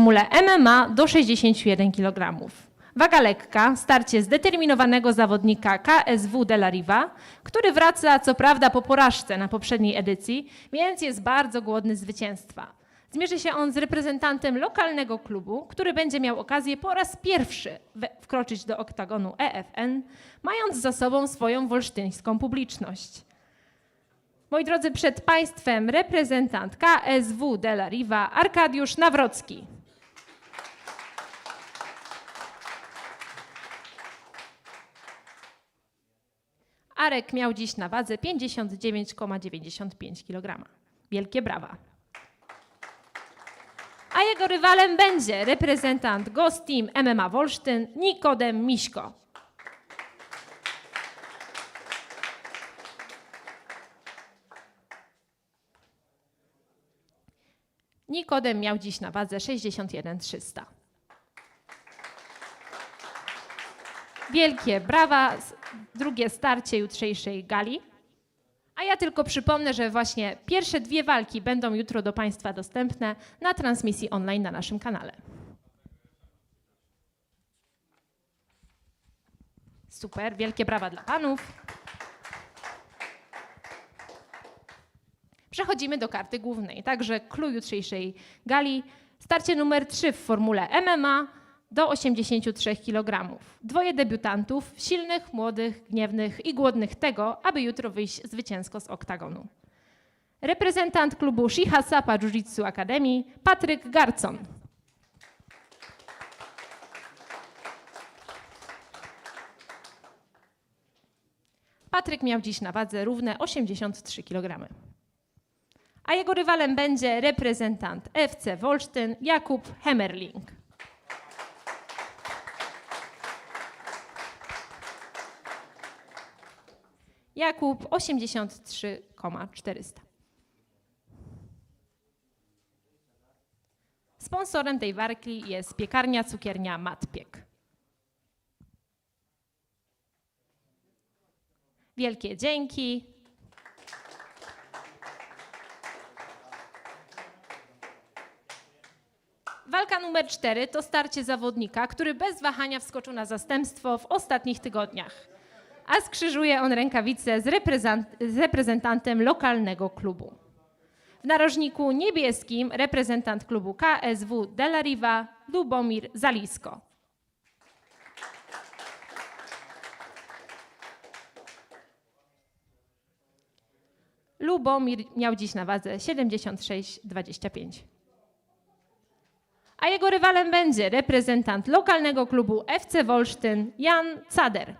formule MMA do 61 kg. Waga lekka, starcie zdeterminowanego zawodnika KSW de la Riva, który wraca co prawda po porażce na poprzedniej edycji, więc jest bardzo głodny zwycięstwa. Zmierzy się on z reprezentantem lokalnego klubu, który będzie miał okazję po raz pierwszy wkroczyć do oktagonu EFN, mając za sobą swoją wolsztyńską publiczność. Moi drodzy, przed Państwem reprezentant KSW de la Riva, Arkadiusz Nawrocki. Arek miał dziś na wadze 59,95 kg. Wielkie brawa. A jego rywalem będzie reprezentant Ghost Team MMA Wolsztyn Nikodem Miśko. Nikodem miał dziś na wadze 61,300. Wielkie brawa, drugie starcie jutrzejszej gali. A ja tylko przypomnę, że właśnie pierwsze dwie walki będą jutro do Państwa dostępne na transmisji online na naszym kanale. Super, wielkie brawa dla Panów. Przechodzimy do karty głównej, także clue jutrzejszej gali. Starcie numer 3 w formule MMA do 83 kg. Dwoje debiutantów, silnych, młodych, gniewnych i głodnych tego, aby jutro wyjść zwycięsko z oktagonu. Reprezentant klubu Shiha Sapa Jiu-Jitsu Academy, Patryk Garcon. Patryk miał dziś na wadze równe 83 kg a jego rywalem będzie reprezentant FC Wolsztyn Jakub Hemmerling. Jakub 83,400. Sponsorem tej walki jest piekarnia cukiernia Matpiek. Wielkie dzięki. Walka numer 4 to starcie zawodnika, który bez wahania wskoczył na zastępstwo w ostatnich tygodniach. A skrzyżuje on rękawice z, reprezent- z reprezentantem lokalnego klubu. W narożniku niebieskim reprezentant klubu KSW de la Riva Lubomir Zalisko. Lubomir miał dziś na wadze 76,25 a jego rywalem będzie reprezentant lokalnego klubu FC Wolsztyn Jan Cader.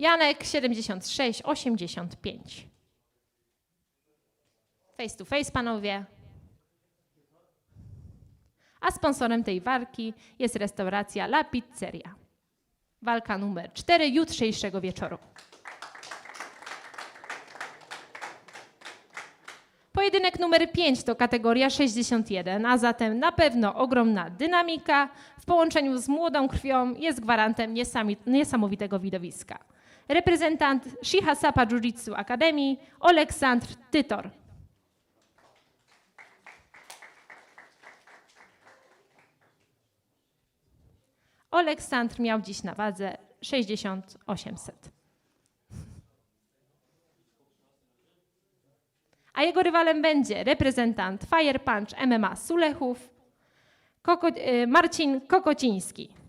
Janek 76,85. Face to face, panowie. A sponsorem tej walki jest restauracja La Pizzeria. Walka numer 4 jutrzejszego wieczoru. Pojedynek numer 5 to kategoria 61, a zatem na pewno ogromna dynamika w połączeniu z młodą krwią jest gwarantem niesamowitego widowiska. Reprezentant Shiha Sapa Jiu-Jitsu Academy Oleksandr Tytor. Oleksandr miał dziś na wadze 6800. a jego rywalem będzie reprezentant Fire Punch MMA Sulechów Koko, y, Marcin Kokociński.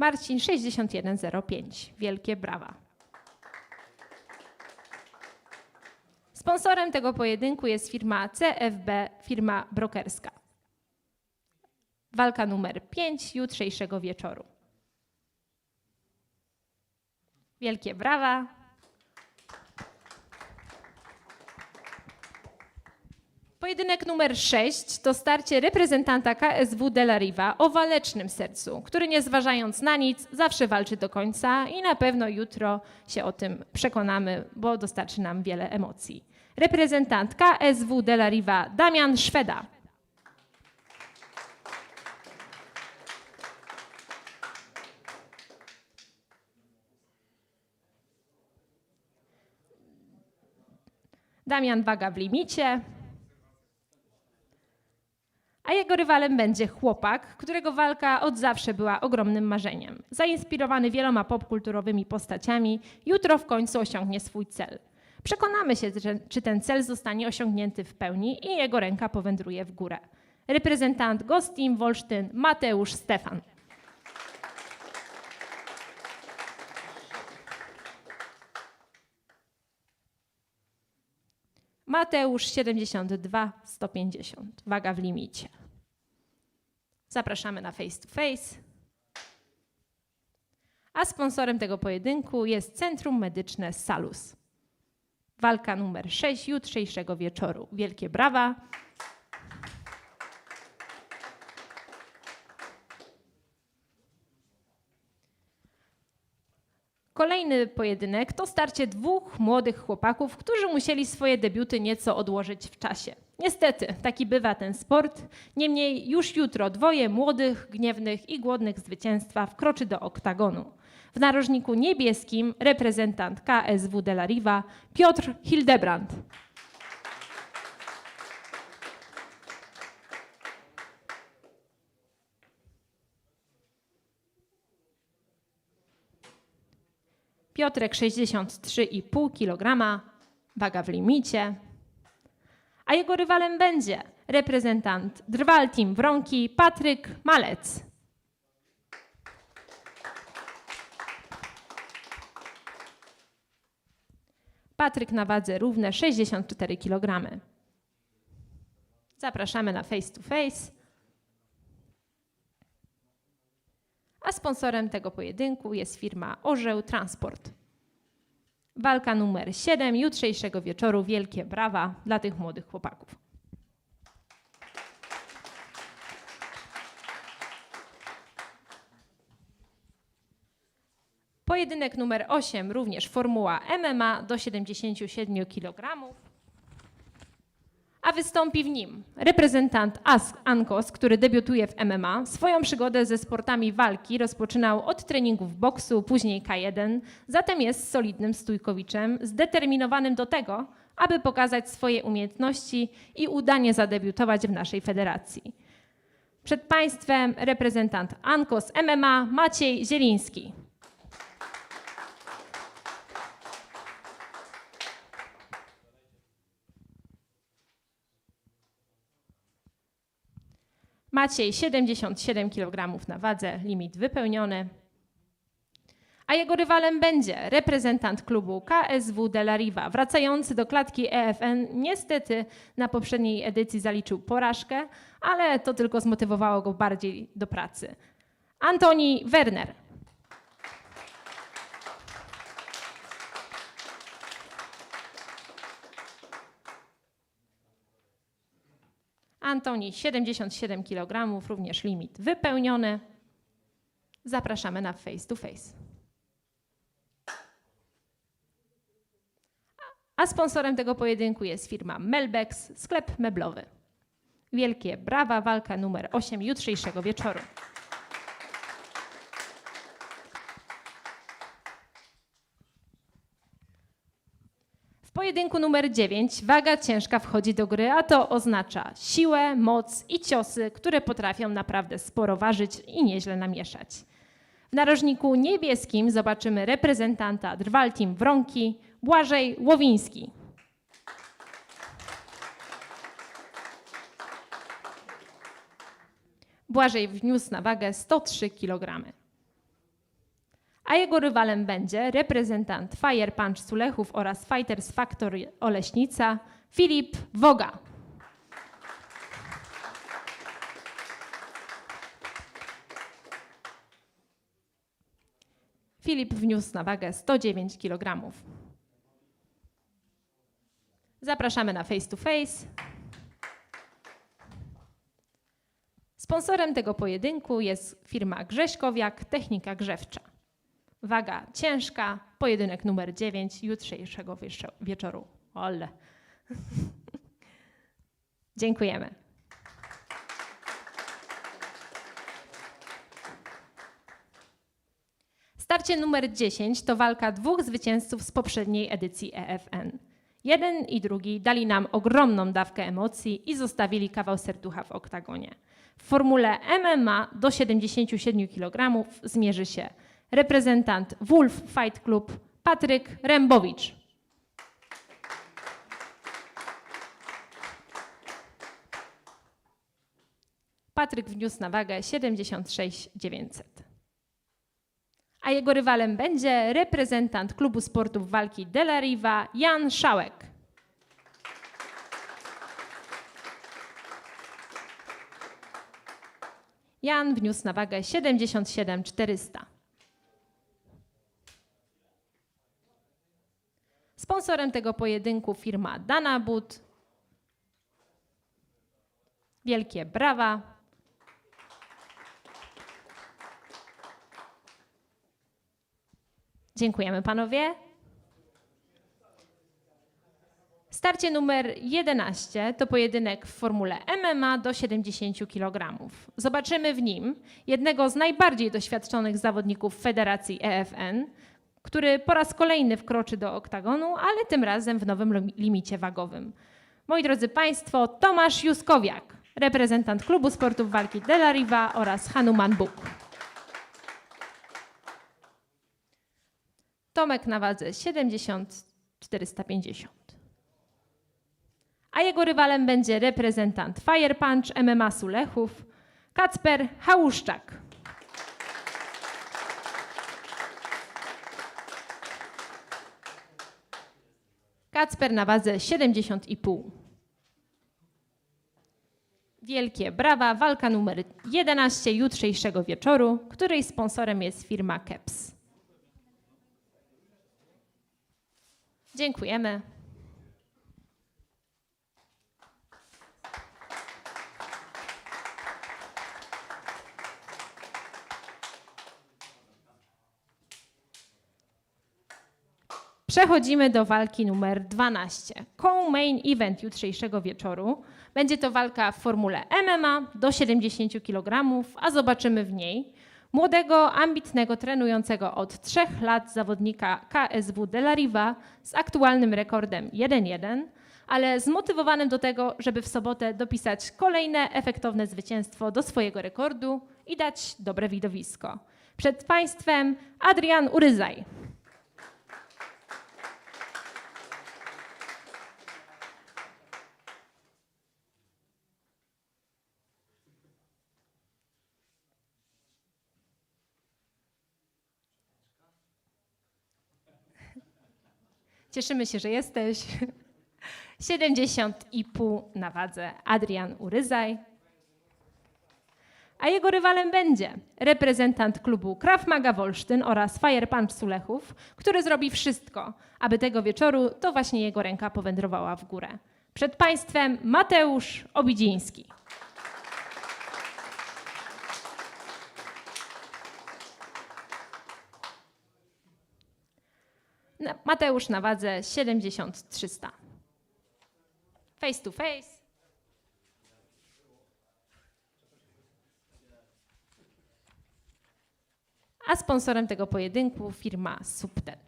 Marcin 6105. Wielkie brawa. Sponsorem tego pojedynku jest firma CFB, firma brokerska. Walka numer 5 jutrzejszego wieczoru. Wielkie brawa. Pojedynek numer 6 to starcie reprezentanta KSW de la Riva o walecznym sercu, który nie zważając na nic zawsze walczy do końca i na pewno jutro się o tym przekonamy, bo dostarczy nam wiele emocji. Reprezentant KSW de la Riva Damian Szweda. Damian Waga w limicie. A jego rywalem będzie chłopak, którego walka od zawsze była ogromnym marzeniem. Zainspirowany wieloma popkulturowymi postaciami, jutro w końcu osiągnie swój cel. Przekonamy się, czy ten cel zostanie osiągnięty w pełni i jego ręka powędruje w górę. Reprezentant Gostim Wolsztyn Mateusz Stefan. Mateusz 72 150. Waga w limicie. Zapraszamy na face to face. A sponsorem tego pojedynku jest Centrum Medyczne Salus. Walka numer 6 jutrzejszego wieczoru. Wielkie brawa. Kolejny pojedynek to starcie dwóch młodych chłopaków, którzy musieli swoje debiuty nieco odłożyć w czasie. Niestety, taki bywa ten sport. Niemniej już jutro dwoje młodych, gniewnych i głodnych zwycięstwa wkroczy do oktagonu. W narożniku niebieskim reprezentant KSW de la Riva Piotr Hildebrand. Piotrek 63,5 kg, waga w limicie. A jego rywalem będzie reprezentant Drwal Team Wronki Patryk Malec. Patryk na wadze równe 64 kg. Zapraszamy na face to face. A sponsorem tego pojedynku jest firma Orzeł Transport. Walka numer 7 jutrzejszego wieczoru. Wielkie brawa dla tych młodych chłopaków. Pojedynek numer 8, również formuła MMA do 77 kg. A wystąpi w nim reprezentant Ask Ankos, który debiutuje w MMA. Swoją przygodę ze sportami walki rozpoczynał od treningów boksu, później K1, zatem jest solidnym stójkowiczem, zdeterminowanym do tego, aby pokazać swoje umiejętności i udanie zadebiutować w naszej federacji. Przed Państwem reprezentant Ankos MMA Maciej Zieliński. Maciej 77 kg na wadze, limit wypełniony. A jego rywalem będzie reprezentant klubu KSW de la Riva, wracający do klatki EFN. Niestety na poprzedniej edycji zaliczył porażkę, ale to tylko zmotywowało go bardziej do pracy. Antoni Werner. Antoni 77 kg, również limit wypełniony. Zapraszamy na face to face. A sponsorem tego pojedynku jest firma Melbex, sklep meblowy. Wielkie brawa, walka numer 8 jutrzejszego wieczoru. Pojedynku numer 9 waga ciężka wchodzi do gry, a to oznacza siłę, moc i ciosy, które potrafią naprawdę sporo ważyć i nieźle namieszać. W narożniku niebieskim zobaczymy reprezentanta Drwal Team Wronki, Błażej Łowiński. Błażej wniósł na wagę 103 kg. A jego rywalem będzie reprezentant Fire Punch Sulechów oraz Fighters Factory Oleśnica Filip Woga. Filip wniósł na wagę 109 kg. Zapraszamy na face to face. Sponsorem tego pojedynku jest firma Grześkowiak Technika Grzewcza. Waga ciężka, pojedynek numer 9 jutrzejszego wieczo- wieczoru. Ole. Dziękujemy. Starcie numer 10 to walka dwóch zwycięzców z poprzedniej edycji EFN. Jeden i drugi dali nam ogromną dawkę emocji i zostawili kawał serducha w oktagonie. W formule MMA do 77 kg zmierzy się reprezentant Wolf Fight Club Patryk Rębowicz. Patryk wniósł na wagę 76 900. A jego rywalem będzie reprezentant klubu sportów walki Della Riva Jan Szałek. Jan wniósł na wagę 77 Sponsorem tego pojedynku firma Dana But. Wielkie brawa. Dziękujemy panowie. Starcie numer 11 to pojedynek w formule MMA do 70 kg. Zobaczymy w nim jednego z najbardziej doświadczonych zawodników Federacji EFN, który po raz kolejny wkroczy do oktagonu, ale tym razem w nowym lim- limicie wagowym. Moi drodzy Państwo, Tomasz Juskowiak, reprezentant klubu sportów walki Della Riva oraz Hanuman Buk. Tomek na wadze 70 450. A jego rywalem będzie reprezentant Fire Punch MMA Sulechów, Kacper Hałuszczak. Kacper na wadze 70,5. Wielkie brawa, walka numer 11 jutrzejszego wieczoru, której sponsorem jest firma Keps. Dziękujemy. Przechodzimy do walki numer 12. Co-main event jutrzejszego wieczoru. Będzie to walka w formule MMA do 70 kg, a zobaczymy w niej młodego, ambitnego, trenującego od 3 lat zawodnika KSW de la Riva z aktualnym rekordem 1-1, ale zmotywowanym do tego, żeby w sobotę dopisać kolejne efektowne zwycięstwo do swojego rekordu i dać dobre widowisko. Przed Państwem Adrian Uryzaj. Cieszymy się, że jesteś. 70,5 na wadze Adrian Uryzaj. A jego rywalem będzie reprezentant klubu Krav Maga Wolsztyn oraz Fire Sulechów, który zrobi wszystko, aby tego wieczoru to właśnie jego ręka powędrowała w górę. Przed Państwem Mateusz Obidziński. Mateusz na wadze 70-300. Face to face. A sponsorem tego pojedynku firma Subtel.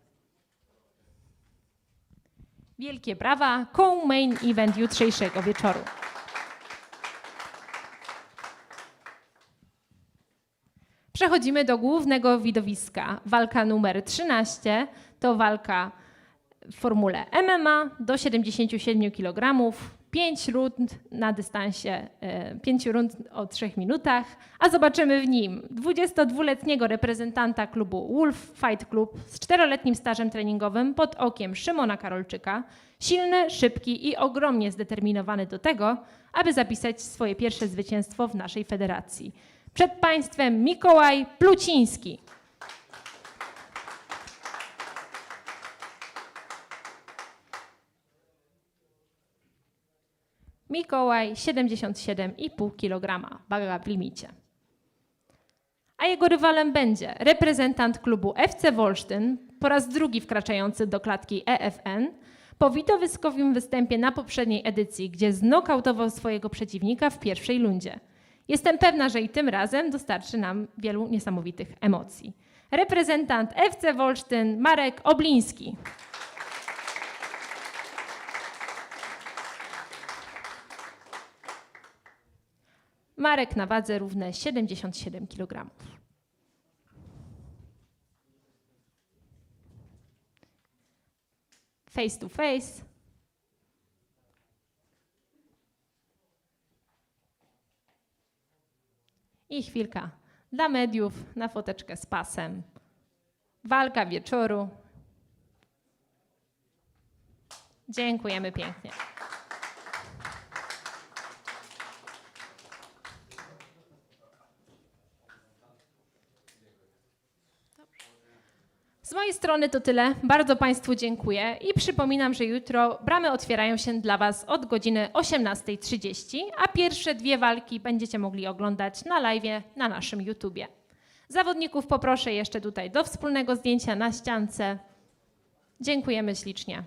Wielkie brawa, co-main event jutrzejszego wieczoru. Przechodzimy do głównego widowiska. Walka numer 13 to walka w formule MMA do 77 kg, 5 rund na dystansie 5 rund o 3 minutach, a zobaczymy w nim 22-letniego reprezentanta klubu Wolf Fight Club z 4-letnim stażem treningowym pod okiem Szymona Karolczyka, silny, szybki i ogromnie zdeterminowany do tego, aby zapisać swoje pierwsze zwycięstwo w naszej federacji. Przed Państwem Mikołaj Pluciński. Mikołaj 77,5 kg, waga w limicie. A jego rywalem będzie reprezentant klubu FC Wolsztyn, po raz drugi wkraczający do klatki EFN, po widowiskowym występie na poprzedniej edycji, gdzie znokautował swojego przeciwnika w pierwszej lundzie. Jestem pewna, że i tym razem dostarczy nam wielu niesamowitych emocji. Reprezentant FC Wolsztyn Marek Obliński. Marek na wadze równe 77 kg. Face to face. I chwilka dla mediów na foteczkę z pasem. Walka wieczoru. Dziękujemy pięknie. Mojej strony to tyle. Bardzo Państwu dziękuję i przypominam, że jutro bramy otwierają się dla Was od godziny 18.30, a pierwsze dwie walki będziecie mogli oglądać na live na naszym YouTubie. Zawodników poproszę jeszcze tutaj do wspólnego zdjęcia na ściance. Dziękujemy ślicznie.